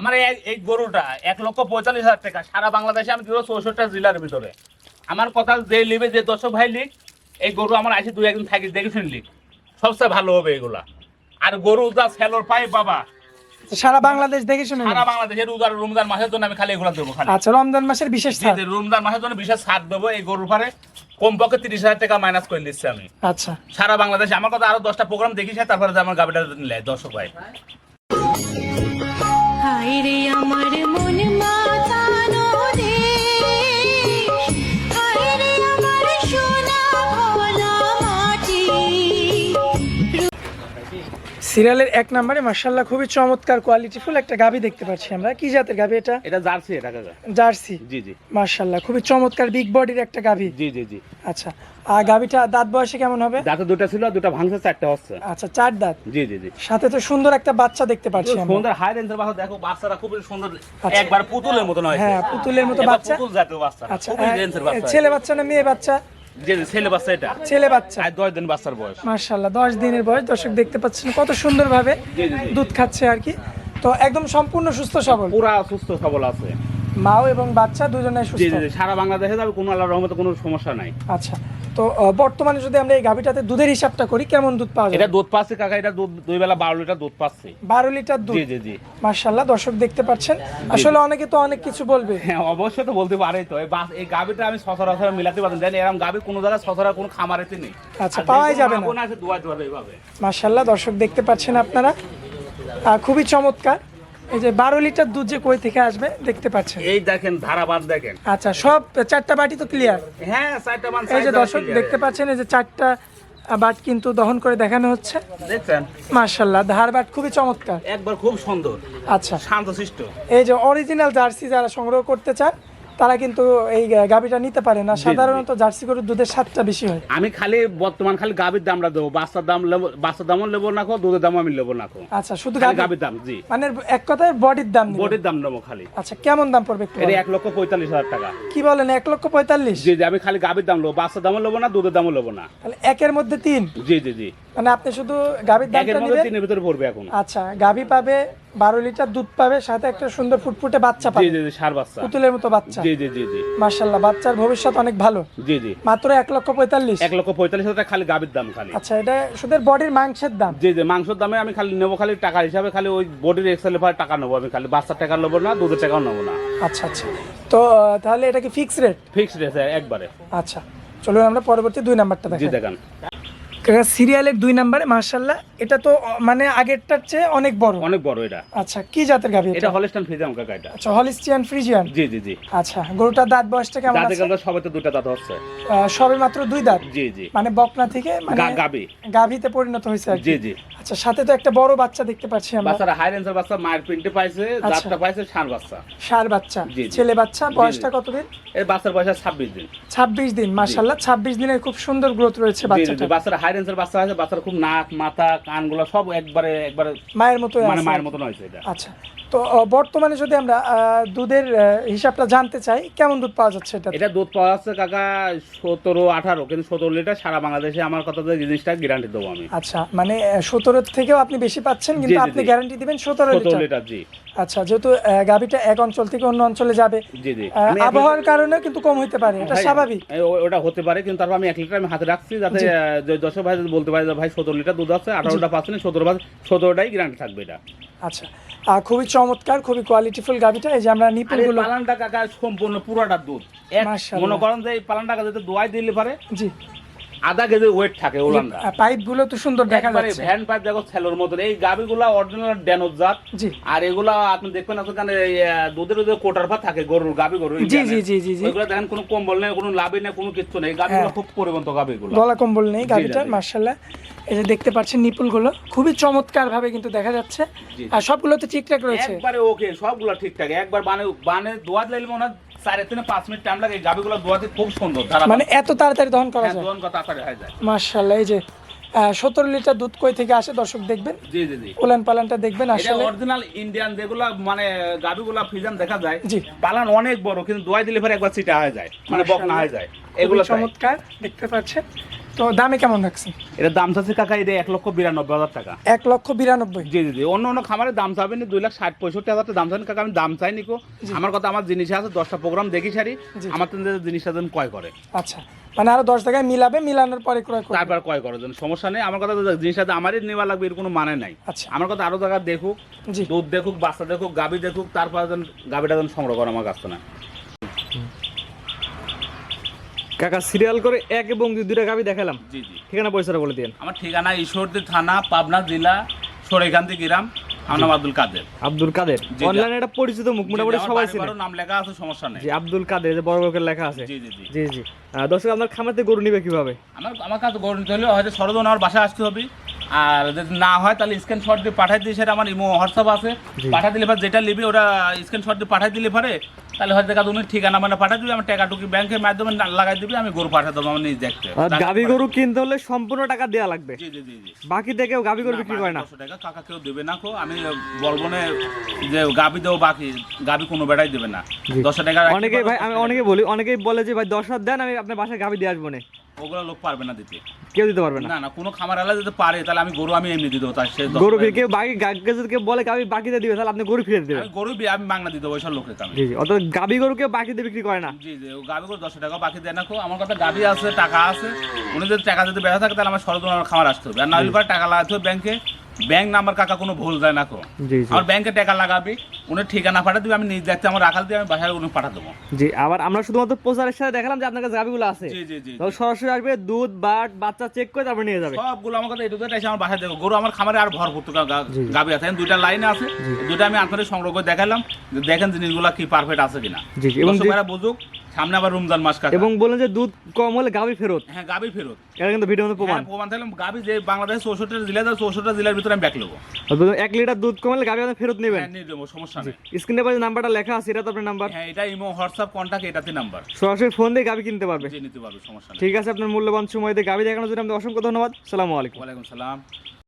আমার এই গরুটা এক লক্ষ পঁয়তাল্লিশ হাজার টাকা। সারা বাংলাদেশে আমি দিব চৌষট্টি জেলার ভিতরে। আমার কথা যে লিবে যে দর্শক ভাই লিখ এই গরু আমার আসি দুই একদিন থাকি দেখে শুনলি সবচেয়ে ভালো হবে এগুলা। আর গরু যা সেলর পাই বাবা। সারা বাংলাদেশ দেখে শুনে সারা বাংলাদেশের রোজার রমজান মাসের জন্য আমি খালি এগুলা দেবো খালি। আচ্ছা রমজান মাসের বিশেষ ছাড়? রমজান মাসের জন্য বিশেষ ছাড় দেবো। এই গরুর পারে কমপক্ষে তিরিশ হাজার টাকা মাইনাস করে দিচ্ছি আমি। আচ্ছা। সারা বাংলাদেশে আমার কথা আরও দশটা প্রোগ্রাম দেখি তারপরে আমার গাবিটা নিলে দর্শক ভাই। হায়রে আমার মন মাতানো সিরিয়ালের এক নম্বরে মার্শাল্লাহ খুবই চমৎকার কোয়ালিটিফুল একটা গাভি দেখতে পাচ্ছি আমরা। কি জাতের গাভি এটা? এটা জার্সি এটা কাকা। জার্সি? জি জি। মার্শাল্লাহ খুবই চমৎকার বিগ বডির একটা গাভি জি জি জি। আচ্ছা আর গাভিটা দাঁত বয়সে কেমন হবে? দাঁতে দুটো ছিল আর দুটো ভাঙছে চারটে হচ্ছে। আচ্ছা চার দাঁত? জি জি জি। সাথে তো সুন্দর একটা বাচ্চা দেখতে পাচ্ছি আমরা। সুন্দর হাই রেঞ্জের বাচ্চা দেখো বাচ্চারা খুব সুন্দর। আচ্ছা। একবার পুতুলের মতো হয়। হ্যাঁ, পুতুলের মতো বাচ্চা। পুতুল জাতীয় বাচ্চা আচ্ছা খুবই রেঞ্জের বাচ্চা ছেলে বাচ্চা না মেয়ে বাচ্চা? ছেলে বাচ্চা এটা? ছেলে বাচ্চা। আর দশ দিন বাচ্চার বয়স। দিনের বয়স দর্শক দেখতে পাচ্ছেন কত সুন্দরভাবে। দুধ খাচ্ছে আর কি। তো একদম সম্পূর্ণ সুস্থ সবল। পুরা সুস্থ সবল আছে। মাও এবং বাচ্চা দুজনে সুস্থ? সারা বাংলাদেশে যাবে কোনো আল্লাহর রহমতে কোনো সমস্যা নাই। আচ্ছা তো বর্তমানে যদি আমরা এই গাভিটাতে দুধের হিসাবটা করি কেমন দুধ পাওয়া যায় এটা দুধ পাচ্ছে কাকা এটা দুধ দুই বেলা বারো লিটার দুধ পাচ্ছে। বারো লিটার দুধ? জি জি জি। দর্শক দেখতে পাচ্ছেন। আসলে অনেকে তো অনেক কিছু বলবে। হ্যাঁ অবশ্যই তো বলতে পারে তো। এই গাবিটা আমি সচরাচর মিলাতে পারতাম। জানি এরকম গাবি কোনো জায়গায় সচরাচর কোনো খামারেতে নেই। আচ্ছা, পাওয়াই যাবে না। কোন আছে দুয়ার দুয়ার এইভাবে। মার্শাল্লাহ দর্শক দেখতে পাচ্ছেন আপনারা। খুবই চমৎকার। এই যে বারো লিটার দুধ যে কই থেকে আসবে দেখতে পাচ্ছেন। এই দেখেন ধারাবাদ দেখেন। আচ্ছা সব চারটা বাটি তো ক্লিয়ার হ্যাঁ চারটা এই যে দর্শক দেখতে পাচ্ছেন এই যে চারটা বাট কিন্তু দহন করে দেখানো হচ্ছে। দেখছেন? মার্শাল্লাহ ধার বাট খুবই চমৎকার। একবার খুব সুন্দর। আচ্ছা। শান্তশিষ্ট। এই যে অরিজিনাল জার্সি যারা সংগ্রহ করতে চান তারা কিন্তু এই গাবিটা নিতে পারে না। সাধারণত জার্সি গরুর দুধের স্বাদটা বেশি হয়। আমি খালি বর্তমান খালি গাবির দামটা দেবো। বাচ্চার দাম বাচ্চার দামও নেব না খো দুধের দামও আমি নেব না খো আচ্ছা শুধু গাবির দাম জি। মানে এক কথায় বডির দাম বডির দাম নেব খালি। আচ্ছা কেমন দাম পড়বে একটু এটা এক লক্ষ পঁয়তাল্লিশ হাজার টাকা। কি বলেন এক লক্ষ পঁয়তাল্লিশ? জি জি আমি খালি গাবির দাম নেব। বাচ্চার দামও নেব না দুধের দামও নেব না। তাহলে একের মধ্যে তিন? জি জি জি। মানে আপনি শুধু গাভীর দামটা নেবেন তিনের ভিতরে পড়বে এখন। আচ্ছা গাভী পাবে বারো লিটার দুধ পাবে সাথে একটা সুন্দর ফুটফুটে বাচ্চা পাবে। জি জি সার বাচ্চা। পুতুলের মতো বাচ্চা। জি জি জি জি। মার্শাল্লাহ বাচ্চার ভবিষ্যৎ অনেক ভালো। জি জি। মাত্র এক লক্ষ পঁয়তাল্লিশ। এক লক্ষ পঁয়তাল্লিশ হাজার খালি গাবির দাম খালি। আচ্ছা এটা শুধু বডির মাংসের দাম। জি জি মাংসের দামে আমি খালি নেব খালি টাকা হিসাবে খালি ওই বডির এক্সেল টাকা নেব আমি খালি বাচ্চার টাকা নেব না দুধের টাকাও নেব না। আচ্ছা আচ্ছা। তো তাহলে এটা কি ফিক্স রেট ফিক্সড রেটে একবারে। আচ্ছা চলুন আমরা পরবর্তী দুই নাম্বারটা দেখি দেখান। সিরিয়ালের দুই নাম্বারে মার্শাল্লাহ এটা তো মানে আগেরটার চেয়ে অনেক বড়। অনেক বড় এটা। আচ্ছা কি জাতের গাভী এটা হলিস্টান ফ্রিজিয়ান কাকা এটা। আচ্ছা হলিস্টিয়ান ফ্রিজিয়ান? জি জি জি। আচ্ছা গরুটার দাঁত বয়সটা কেমন আছে? দাঁতে সবে তো দুটো দাঁত আছে সবে মাত্র দুই দাঁত? জি জি। মানে বকনা থেকে মানে গাভী। গাভিতে গাভীতে পরিণত হয়েছে আর জি জি। আচ্ছা সাথে তো একটা বড় বাচ্চা দেখতে পাচ্ছি আমরা। বাচ্চারা হাই রেঞ্জের বাচ্চা মায়ের প্রিন্টে পাইছে আচ্ছা। দাঁতটা পাইছে ষাঁড় বাচ্চা। ষাঁড় বাচ্চা। ছেলে বাচ্চা বয়সটা কতদিন? এই বাচ্চার বয়স ছাব্বিশ দিন। ছাব্বিশ দিন মার্শাল্লাহ ছাব্বিশ দিনের খুব সুন্দর গ্রোথ রয়েছে বাচ্চাটা বাচ্চারা হাই রেঞ্জের বাচ্চা আছে বাচ্চার খুব নাক মাথা কানগুলো সব একবারে একবারে মায়ের মতো মানে মায়ের মতন হয়েছে এটা। আচ্ছা তো বর্তমানে যদি আমরা দুধের হিসাবটা জানতে চাই কেমন দুধ পাওয়া যাচ্ছে এটা এটা দুধ পাওয়া যাচ্ছে কাকা সতেরো আঠারো কিন্তু সতেরো লিটার সারা বাংলাদেশে আমার কথা যে জিনিসটা গ্যারান্টি দেবো আমি। আচ্ছা মানে সতেরো থেকেও আপনি বেশি পাচ্ছেন কিন্তু আপনি গ্যারান্টি দিবেন সতেরো লিটার। জি। আচ্ছা যেহেতু গাভীটা এক অঞ্চল থেকে অন্য অঞ্চলে যাবে জি জি। আবহাওয়ার কারণে কিন্তু কম হতে পারে এটা স্বাভাবিক। ওটা হতে পারে কিন্তু তারপর আমি এক লিটার আমি হাতে রাখছি যাতে দর্শক ভাই বলতে পারে ভাই সতেরো লিটার দুধ আছে আঠারোটা পাচ্ছেন সতেরো সতেরোটাই গ্যারান্টি থাকবে এটা। আচ্ছা আর খুবই চমৎকার খুবই কোয়ালিটিফুল গাভীটা এই যে আমরা নিপুলগুলো পালানটা কাকা সম্পূর্ণ পুরোটা দুধ। মনে করেন যে এই পালানটা যদি দোয়াই দিলে পারে? জি। আধা কেজি ওয়েট থাকে ওলানরা। পাইপগুলো তো সুন্দর দেখা যাচ্ছে। ভ্যান পাইপ দেখো ছেলোর মতন। এই গাবিগুলা অরিজিনাল ড্যানোর জাত। জি। আর এগুলা আপনি দেখবেন আহ, দুধের যে কোটার ভাত থাকে গরুর গাবি গরু জি, জি, জি, জি। ওইগুলো দেখেন কোনো কম্বল নেই কোনো লাভই নেই কোনো কিছু নেই। গাবিগুলো গুলো খুব পরিবন্ত গাবিগুলো গলা কম্বল নেই গাবিটা জি। এই যে দেখতে পাচ্ছেন নিপুলগুলো খুবই চমৎকার ভাবে কিন্তু দেখা যাচ্ছে। আর সবগুলো তো ঠিকঠাক রয়েছে। একবারে ওকে সবগুলো ঠিকঠাক। একবার বানে বানে দোয়াত লাইলে মনে হয় চারে থেকে পাঁচ মিনিট টাইম লাগে। গাবিগুলো দোয়াতে খুব সুন্দর মানে এত তাড়াতাড়ি দহন করা যায়? দোয়ান কথা তাড়াতাড়ি হয়ে যায়। মার্শাল্লাহ এই যে সতেরো লিটার দুধ কই থেকে আসে দর্শক দেখবেন? জি জি জি। উলান পালানটা দেখবেন আসলে। অরিজিনাল ইন্ডিয়ান যেগুলা মানে গাবিগুলা ফিজান দেখা যায় জি। পালান অনেক বড় কিন্তু দোয়াই দিলে পরে একবার চিটা হয়ে যায় মানে বক না হয়ে যায়। এগুলো চমৎকার দেখতে পাচ্ছেন। তো দামে কেমন রাখছেন এটা দাম চাচ্ছে কাকা এটা এক লক্ষ বিরানব্বই হাজার টাকা। এক লক্ষ বিরানব্বই? জি জি জি অন্য অন্য খামারের দাম চাবেন দুই লাখ ষাট পঁয়ষট্টি হাজার দাম চাবেন কাকা আমি দাম চাই নিকো আমার কথা আমার জিনিস আছে দশটা প্রোগ্রাম দেখি সারি আমার তো জিনিসটা যেন ক্রয় করে। আচ্ছা মানে আরও দশ টাকায় মিলাবে মিলানোর পরে ক্রয় করবে। তারপর ক্রয় করে যেন সমস্যা নেই। আমার কথা জিনিসটা আমারই নেওয়া লাগবে এর কোনো মানে নাই। আচ্ছা। আমার কথা আরও জায়গা দেখুক দুধ দেখুক বাচ্চা দেখুক গাবি দেখুক তারপর যেন গাবিটা যেন সংগ্রহ করে আমার কাছ না কাকা সিরিয়াল করে এক এবং দুই দুইটা গাবি দেখালাম। জি জি। ঠিকানা পয়সাটা বলে দিন আমার ঠিকানা ঈশ্বরদী থানা পাবনা জেলা সরেকান্তি গ্রাম আমার আব্দুল কাদের। আব্দুল কাদের। অনলাইনে একটা পরিচিত মুখ মোটামুটি সবাই চিনে। নাম লেখা আছে সমস্যা নেই। জি আব্দুল কাদের যে বড় বড় লেখা আছে। জি জি জি। জি দর্শক আপনার খামারতে গরু নিবে কীভাবে? আমার আমার কাছে গরু নিতে হলে হয়তো সরজন আমার বাসায় আসতে হবে। আর যদি না হয় তাহলে স্ক্রিনশট দিয়ে পাঠাই দিই সেটা আমার ইমো হোয়াটসঅ্যাপ আছে। পাঠাই দিলে পরে যেটা নিবি ওটা স্ক্রিনশট দিয়ে পাঠাই দিলে পরে তাহলে হয়তো দেখা তুমি ঠিকানা মানে পাঠাই দিবি আমার টাকা টুকি ব্যাংকের মাধ্যমে লাগাই দিবি আমি গরু পাঠাই দেবো আমার নিজ দেখতে। গাবি গরু কিনতে হলে সম্পূর্ণ টাকা দেওয়া লাগবে। জি জি জি বাকি থেকেও গাবি গরু বিক্রি করে না। টাকা কাকা কেউ দেবে না কো আমি বলব না যে গাবি দেবো বাকি গাবি কোনো বেড়াই দেবে না। জি। দশশো টাকা পারো, ভাই আমি 10 অনেকে বলি অনেকেই বলে যে ভাই দশ হাজার দেন আমি আপনার বাসায় গাবি দিয়ে আসব না। ওগুলো লোক পারবে না দিতে। কেউ দিতে পারবে না? না না কোনো খামার আলাদা যদি পারে তাহলে আমি গরু আমি এমনি দিয়ে দেবো তার সে গরু ফিরে কেউ বাকি গাছকে যদি কেউ বলে গাবি বাকিতে দিবে তাহলে আপনি গরু ফিরে দেবেন। গরু বি- আমি মাংনা দিয়ে দেবো ওইসব লোকের কাছে জি জি অত গাবি গরু কেউ বাকিতে বিক্রি করে না। জি জি ও গাবি গরু দশ টাকা বাকি দেয় না কো আমার কথা গাবি আছে টাকা আছে। উনি যদি টাকা যদি বেড়া থাকে তাহলে আমার আমার খামার আসতে হবে। আর না হলে টাকা লাগাতে হবে ব্যাংকে ব্যাংক নাম্বার কাকা কোনো ভুল যায় না কো। আমার ব্যাংকে টাকা লাগাবি উনি ঠিকানা পাঠা দিবি আমি নিজ দেখতে আমার রাখাল দিয়ে আমি বাসায় উনি পাঠা দেবো। জি আবার আমরা শুধুমাত্র প্রচারের সাথে দেখালাম যে আপনার কাছে গাবিগুলো আছে। জি জি জি সরাসরি আসবে দুধ বাট বাচ্চা চেক করে তারপর নিয়ে যাবে। সবগুলো আমার কথা এটুকু এসে আমার বাসায় দেখো। গরু আমার খামারে আর ভরপুর তো গাবি আছে। দুইটা লাইন আছে। দুইটা আমি আপনাদের সংগ্রহ করে দেখালাম। যে দেখেন জিনিসগুলো কি পারফেক্ট আছে কিনা। জি জি, এবং বুঝুক সামনে আবার রমজান মাস কাটা। এবং বলেন যে দুধ কম হলে গাবি ফেরত। হ্যাঁ গাবি ফেরত। এটা কিন্তু ভিডিও প্রমাণ। হ্যাঁ, প্রমাণ তাহলে গাবি যে বাংলাদেশ চৌষট্টি জেলা চৌষট্টি জেলার ভিতরে আমি ব্যাক নেব। এক লিটার দুধ কম হলে গাবি আপনি ফেরত নেবেন। হ্যাঁ নিয়ে দেবো সমস্যা নেই। স্ক্রিনে পাশে নাম্বারটা লেখা আছে এটা তো আপনার নাম্বার হ্যাঁ এটা ইমো হোয়াটসঅ্যাপ কন্ট্যাক্ট এটাতে নাম্বার সরাসরি ফোন দিয়ে গাবি কিনতে পারবে। নিতে পারবে সমস্যা নেই। ঠিক আছে আপনার মূল্যবান সময় দিয়ে গাবি দেখানোর জন্য অসংখ্য ধন্যবাদ। সালামু আলাইকুম। ওয়ালাইকুম সালাম।